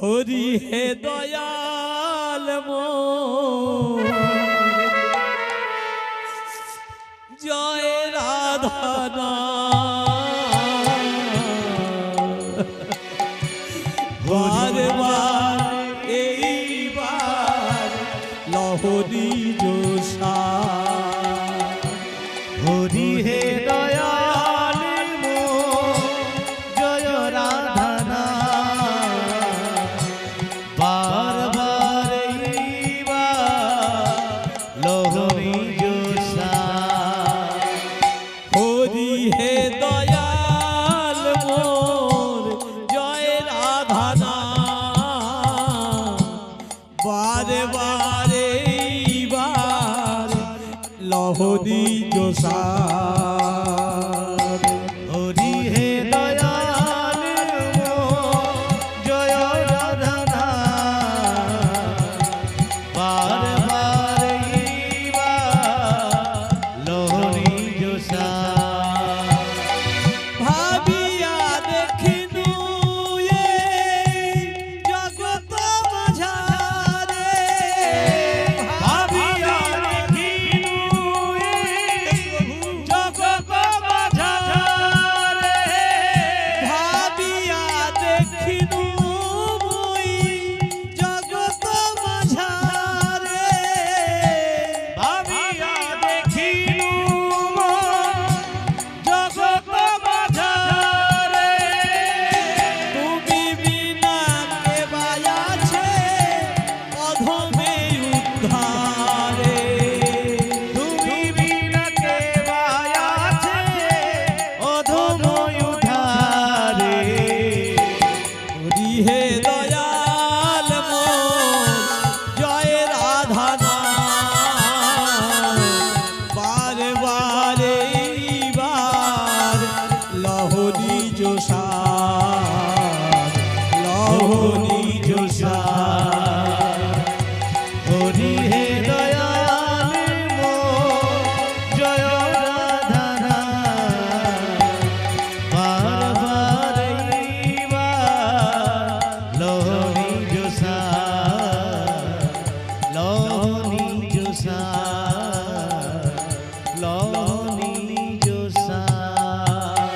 হরি হে দয়াল মো জয় রাধানা বার বার এইবার হরি হে লোহরি জোসা হরি হে দয়াল মোর জয় রাধানা। বারে বারে এইবার লহরি জোসা